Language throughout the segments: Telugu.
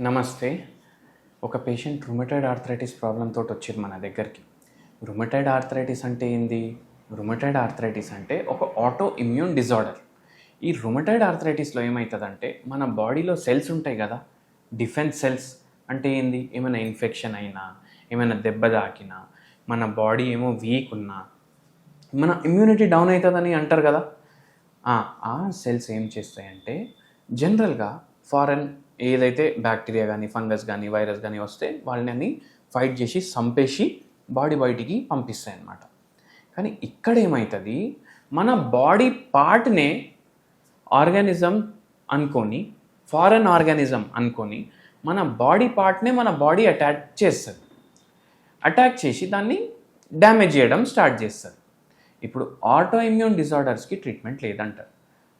నమస్తే. ఒక పేషెంట్ రుమటైడ్ ఆర్థరైటిస్ ప్రాబ్లంతో వచ్చారు మన దగ్గరికి. రుమటైడ్ ఆర్థరైటిస్ అంటే ఏంది? రుమటైడ్ ఆర్థరైటిస్ అంటే ఒక ఆటో ఇమ్యూన్ డిజార్డర్ ఈ రుమటైడ్ ఆర్థరైటిస్లో ఏమవుతుందంటే మన బాడీలో సెల్స్ ఉంటాయి కదా డిఫెన్స్ సెల్స్ అంటే ఏంది? ఏమైనా ఇన్ఫెక్షన్ అయినా ఏమైనా దెబ్బ తాకినా మన బాడీ ఏమో వీక్ ఉన్నా మన ఇమ్యూనిటీ డౌన్ అవుతుందని అంటారు కదా. ఆ, ఆ సెల్స్ ఏం చేస్తాయంటే జనరల్గా ఫారెన్ ఏదైతే బ్యాక్టీరియా కానీ ఫంగస్ కానీ వైరస్ కానీ వస్తే వాళ్ళని అన్ని ఫైట్ చేసి చంపేసి బాడీ బయటికి పంపిస్తాయి అన్నమాట కానీ ఇక్కడ ఏమవుతుంది మన బాడీ పార్ట్నే ఆర్గానిజం అనుకొని ఫారెన్ ఆర్గానిజం అనుకొని మన బాడీ పార్ట్నే మన బాడీ అటాక్ చేస్తుంది. అటాక్ చేసి దాన్ని డ్యామేజ్ చేయడం స్టార్ట్ చేస్తుంది. ఇప్పుడు ఆటో ఇమ్యూన్ డిజార్డర్స్కి ట్రీట్మెంట్ లేదంటారు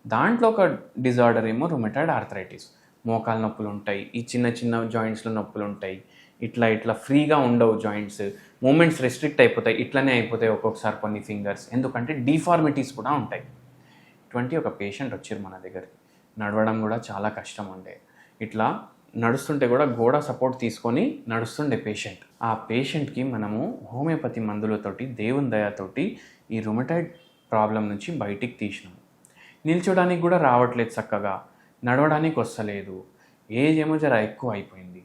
దాంట్లో ఒక డిజార్డర్ ఏమో రుమటైడ్ ఆర్థరైటిస్ మోకాలు నొప్పులు ఉంటాయి ఈ చిన్న చిన్న జాయింట్స్లో నొప్పులు ఉంటాయి ఇట్లా ఇట్లా ఫ్రీగా ఉండవు జాయింట్స్ మూమెంట్స్ రెస్ట్రిక్ట్ అయిపోతాయి ఇట్లనే అయిపోతాయి ఒక్కొక్కసారి కొన్ని ఫింగర్స్ ఎందుకంటే డిఫార్మిటీస్ కూడా ఉంటాయి. ఇటువంటి ఒక పేషెంట్ వచ్చారు మన దగ్గరికి నడవడం కూడా చాలా కష్టం ఉండే ఇట్లా నడుస్తుంటే కూడా గోడ సపోర్ట్ తీసుకొని నడుస్తుండే పేషెంట్ ఆ పేషెంట్కి మనము హోమియోపతి మందులతోటి దేవుని దయతోటి ఈ రుమటైడ్ ప్రాబ్లం నుంచి బయటికి తీసినాము. నిల్చోడానికి కూడా రావట్లేదు చక్కగా. నడవడానికి వస్తలేదు. ఏజ్ ఏమో జర ఎక్కువ అయిపోయింది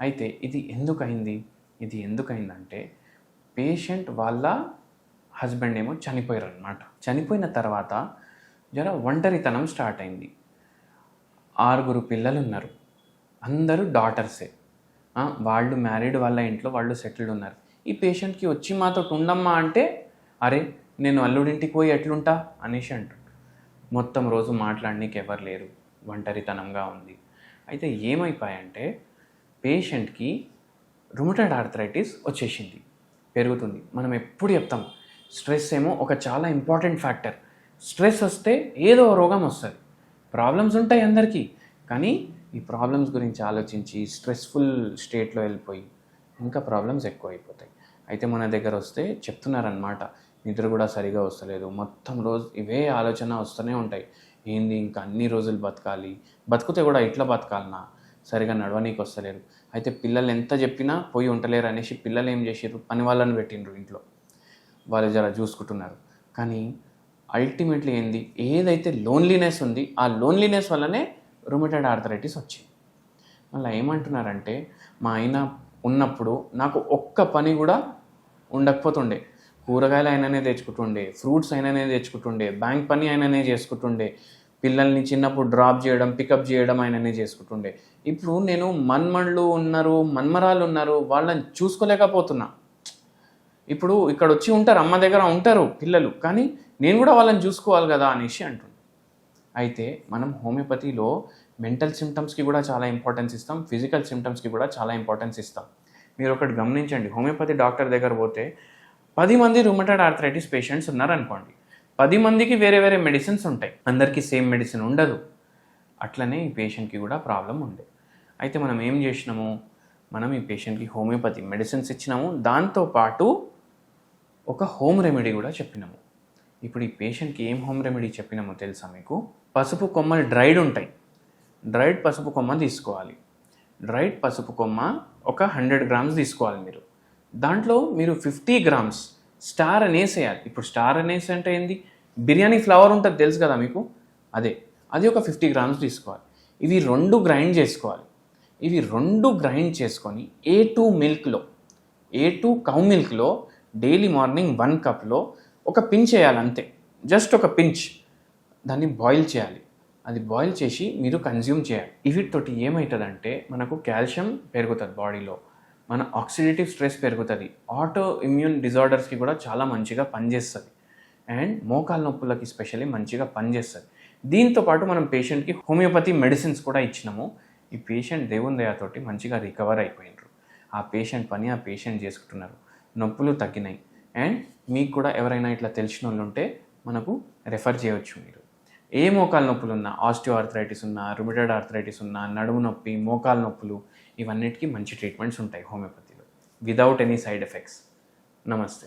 అయితే ఇది ఎందుకైంది ఇది ఎందుకైందంటే పేషెంట్ వాళ్ళ హస్బెండ్ ఏమో చనిపోయారు అనమాట చనిపోయిన తర్వాత జర ఒంటరితనం స్టార్ట్ అయింది. ఆరుగురు పిల్లలు ఉన్నారు అందరూ డాటర్సే. వాళ్ళు మ్యారీడ్ వాళ్ళ ఇంట్లో వాళ్ళు సెటిల్డ్ ఉన్నారు. ఈ పేషెంట్కి వచ్చి మాతో ఉండమ్మా అంటే అరే నేను అల్లుడింటికి పోయి ఎట్లుంటా అనేసి అంటు మొత్తం రోజు మాట్లాడనీకి ఎవరు లేరు. ఒంటరితనంగా ఉంది. అయితే ఏమైపోయాయంటే పేషెంట్కి రుమటైడ్ ఆర్థరైటిస్ వచ్చేసింది. పెరుగుతుంది. మనం ఎప్పుడు చెప్తాం స్ట్రెస్ ఏమో ఒక చాలా ఇంపార్టెంట్ ఫ్యాక్టర్. స్ట్రెస్ వస్తే ఏదో రోగం వస్తుంది. ప్రాబ్లమ్స్ ఉంటాయి అందరికీ. కానీ ఈ ప్రాబ్లమ్స్ గురించి ఆలోచించి స్ట్రెస్ఫుల్ స్టేట్లో వెళ్ళిపోయి ఇంకా ప్రాబ్లమ్స్ ఎక్కువ అయిపోతాయి అయితే మన దగ్గర వస్తే చెప్తున్నారనమాట నిద్ర కూడా సరిగా వస్తలేదు. మొత్తం రోజు ఇవే ఆలోచన వస్తూనే ఉంటాయి. ఏంది ఇంకా అన్ని రోజులు బతకాలి? బతికితే కూడా ఇట్లా బతకాలనా సరిగా నడవనీకి వస్తలేరు. అయితే పిల్లలు ఎంత చెప్పినా పోయి ఉండలేరు అనేసి పిల్లలు ఏం చేసారు పని వాళ్ళని పెట్టిండ్రు ఇంట్లో. వాళ్ళు జర చూసుకుంటున్నారు. కానీ అల్టిమేట్లీ ఏంది? ఏదైతే లోన్లీనెస్ ఉంది ఆ లోన్లీనెస్ వల్లనే రుమిటెడ్ ఆర్థరైటిస్ వచ్చింది. మళ్ళీ ఏమంటున్నారంటే మా ఆయన ఉన్నప్పుడు నాకు ఒక్క పని కూడా ఉండకపోతుండే. కూరగాయలు ఆయననే తెచ్చుకుంటుండే ఫ్రూట్స్ ఆయననే తెచ్చుకుంటుండే బ్యాంక్ పని ఆయననే చేసుకుంటుండే పిల్లల్ని చిన్నప్పుడు డ్రాప్ చేయడం పికప్ చేయడం ఆయననే చేసుకుంటుండే. ఇప్పుడు నేను మన్మండ్లు ఉన్నారు మన్మరాలు ఉన్నారు వాళ్ళని చూసుకోలేకపోతున్నా. ఇప్పుడు ఇక్కడ వచ్చి ఉంటారు అమ్మ దగ్గర ఉంటారు పిల్లలు కానీ నేను కూడా వాళ్ళని చూసుకోవాలి కదా అనేసి అంటుంది అయితే మనం హోమియోపతిలో మెంటల్ సిమ్టమ్స్కి కూడా చాలా ఇంపార్టెన్స్ ఇస్తాం ఫిజికల్ సిమ్టమ్స్కి కూడా చాలా ఇంపార్టెన్స్ ఇస్తాం. మీరు ఒకటి గమనించండి హోమియోపతి డాక్టర్ దగ్గర పోతే పది మంది రూమటైడ్ ఆర్థరైటిస్ పేషెంట్స్ ఉన్నారనుకోండి. పది మందికి వేరే వేరే మెడిసిన్స్ ఉంటాయి. అందరికీ సేమ్ మెడిసిన్ ఉండదు. అట్లనే ఈ పేషెంట్కి కూడా ప్రాబ్లం ఉండే. అయితే మనం ఏం చేసినాము? మనం ఈ పేషెంట్కి హోమియోపతి మెడిసిన్స్ ఇచ్చినాము. దాంతోపాటు ఒక హోమ్ రెమెడీ కూడా చెప్పినాము. ఇప్పుడు ఈ పేషెంట్కి ఏం హోమ్ రెమెడీ చెప్పినామో తెలుసా మీకు? పసుపు కొమ్మలు డ్రైడ్ ఉంటాయి. డ్రైడ్ పసుపు కొమ్మ తీసుకోవాలి. డ్రైడ్ పసుపు కొమ్మ ఒక హండ్రెడ్ గ్రామ్స్ తీసుకోవాలి మీరు. దాంట్లో మీరు ఫిఫ్టీ గ్రామ్స్ స్టార్ అనేసేయాలి ఇప్పుడు స్టార్ అనేసి అంటే ఏంది? బిర్యానీ ఫ్లవర్ ఉంటుంది తెలుసు కదా మీకు? అదే. అది ఒక ఫిఫ్టీ గ్రామ్స్ తీసుకోవాలి. ఇవి రెండు గ్రైండ్ చేసుకోవాలి. ఇవి రెండు గ్రైండ్ చేసుకొని ఏ టూ మిల్క్లో ఏ టూ కౌ మిల్క్లో డైలీ మార్నింగ్ వన్ కప్లో ఒక పించ్ వేయాలి అంతే. జస్ట్ ఒక పించ్. దాన్ని బాయిల్ చేయాలి. అది బాయిల్ చేసి మీరు కన్జ్యూమ్ చేయాలి. వీటితోటి ఏమవుతుందంటే మనకు కాల్షియం పెరుగుతుంది బాడీలో. మన ఆక్సిడేటివ్ స్ట్రెస్ పెరుగుతుంది. ఆటో ఇమ్యూన్ డిజార్డర్స్కి కూడా చాలా మంచిగా పనిచేస్తుంది. అండ్ మోకాల నొప్పులకి స్పెషల్లీ మంచిగా పనిచేస్తుంది. దీంతో పాటు మనం పేషెంట్కి హోమియోపతి మెడిసిన్స్ కూడా ఇచ్చినాము. ఈ పేషెంట్ దేవుని దయతోటి మంచిగా రికవర్ అయిపోయినారు. ఆ పేషెంట్ పని ఆ పేషెంట్ చేసుకుంటున్నారు. నొప్పులు తగ్గినాయి. అండ్ మీకు కూడా ఎవరైనా ఇట్లా తెలిసిన వాళ్ళు ఉంటే మనకు రెఫర్ చేయవచ్చు మీరు. ఏ మోకాలు నొప్పులు ఉన్నా ఆస్టియో ఆర్థరైటిస్ ఉన్నా రుమిటెడ్ ఆర్థరైటిస్ ఉన్నా నడుము నొప్పి మోకాలు నొప్పులు ఇవన్నిటికీ మంచి ట్రీట్మెంట్స్ ఉంటాయి హోమియోపతిలో విదౌట్ ఎనీ సైడ్ ఎఫెక్ట్స్ నమస్తే.